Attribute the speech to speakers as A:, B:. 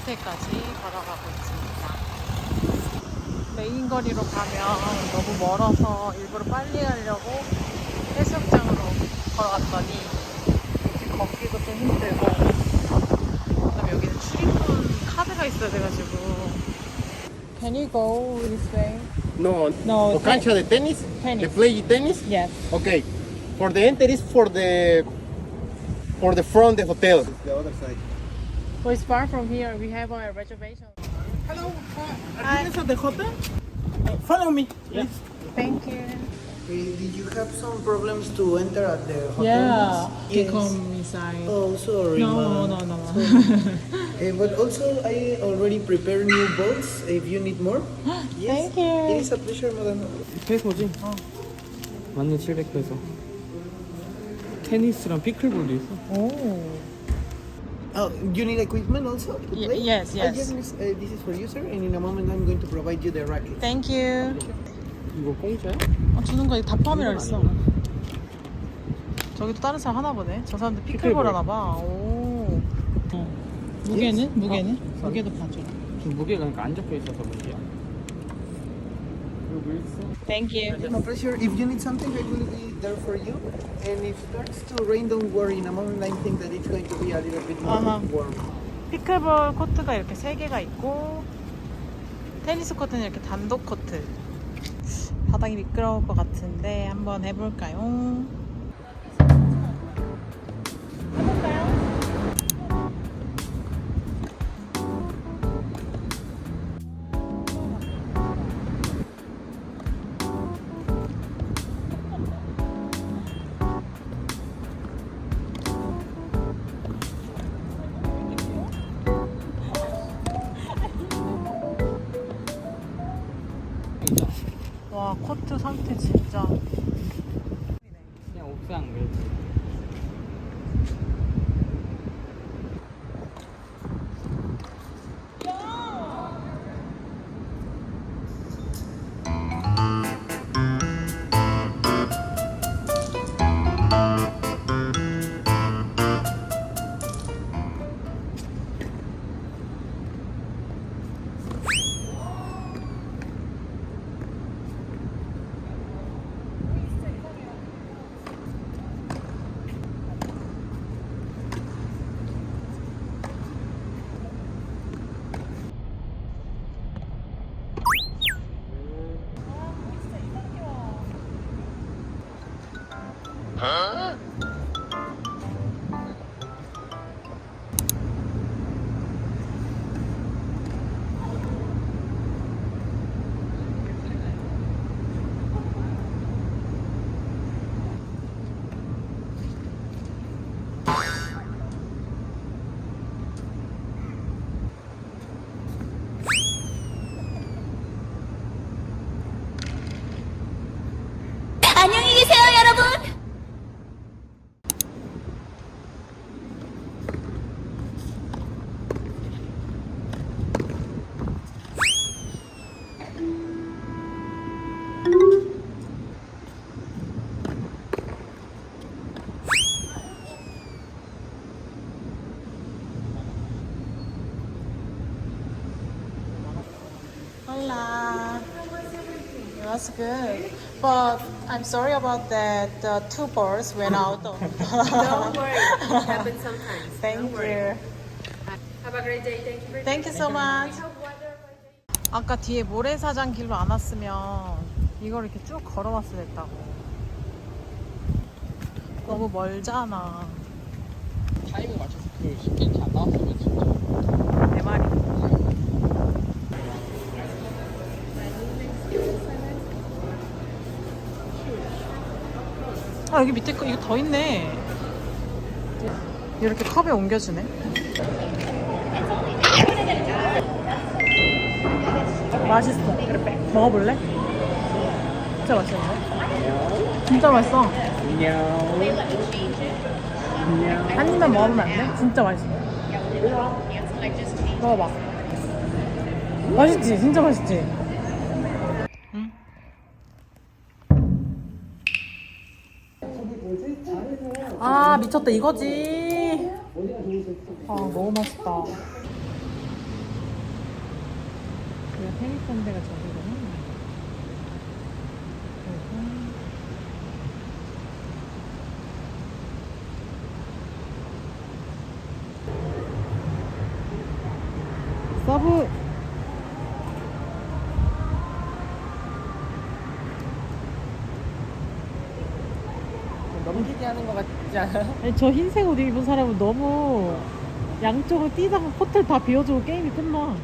A: 호텔까지 걸어가고 있습니다. 메인 거리로 가면 너무 멀어서 일부러 빨리 가려고 해수욕장으로 걸어갔더니 걷기도 좀 힘들고 그다음에 여기는 출입문 카드가 있어야 돼가지고 Can you go this way?
B: No,
A: No,
B: o cancha de tenis,
A: tenis.
B: de play tennis.
A: Yes.
B: Okay, for the enter is for the for the front the hotel.
C: The other side.
A: Well, it's far from here. We have a reservation.
B: Hello,
A: Hi.
B: at the hotel? Follow me. Yes.
A: Thank you.
C: Hey, did you have some problems to enter at the hotel?
A: Yeah.
C: Yes.
A: You come inside.
C: Oh, sorry.
A: No,
C: ma'am.
A: no, no.
C: Eh, but also, I already prepared new balls if you need more. yes.
A: Thank you.
C: It is a pleasure, madam.
D: 페소지? 어. 1700페소. 테니스랑 피클볼도 있어.
A: Oh.
C: Oh, you need equipment also to play?
A: yes,
C: Ah,
A: yes.
C: miss, uh, this is for you, sir. And in a moment, I'm going to provide you the racket.
A: Thank you.
D: 이거 공짜야?
A: 어, 주는 거 이거 다 포함이라 그랬어. 저기도 다른 사람 하나 보네. 저 사람들 피클볼
D: 피클볼.
A: 하나 봐. 오. 무게는? 무게는? 무게도 봐줘.
D: 지금 무게가 그러니까 안 적혀 있어서 문제야. 그리고 있어.
A: Thank you.
C: No pressure. If you need something, I will be there for you. And if it starts to rain, don't worry. In a moment, I think that it's going to be a little bit more
A: Uh-huh.
C: warm.
A: 피클볼 코트가 이렇게 세 개가 있고 테니스 코트는 이렇게 단독 코트. 바닥이 미끄러울 것 같은데 한번 해볼까요? 상태 진짜
D: 그냥 옥상 그렇지.
E: 안
A: Was good. But I'm sorry about that. The two balls went out. Of
F: Don't worry. It happens sometimes.
A: Thank
F: Don't worry.
A: you.
F: Have a great day. Thank you for
A: Thank you so much.
F: Have a wonderful day.
A: 아까 뒤에 모래사장 길로 안 왔으면 이걸 이렇게 쭉 걸어왔어야 됐다고. 너무 멀잖아.
D: 타이밍 맞춰
A: 아 여기 밑에 거 이거 더 있네. 이렇게 컵에 옮겨주네. 맛있어. 먹어볼래? 진짜 맛있는데? 진짜 맛있어. 한 입만 먹어보면 안 돼? 진짜 맛있어. 먹어봐. 맛있지? 진짜 맛있지? 미쳤다 이거지. 아 너무 맛있다. 그래 테니스 선배가 저기구나. 서브.
D: 넘기게 하는 것 같지 않아요?
A: 아니, 저 흰색 옷 입은 사람은 너무 양쪽을 뛰다가 코트를 다 비워주고 게임이 끝나.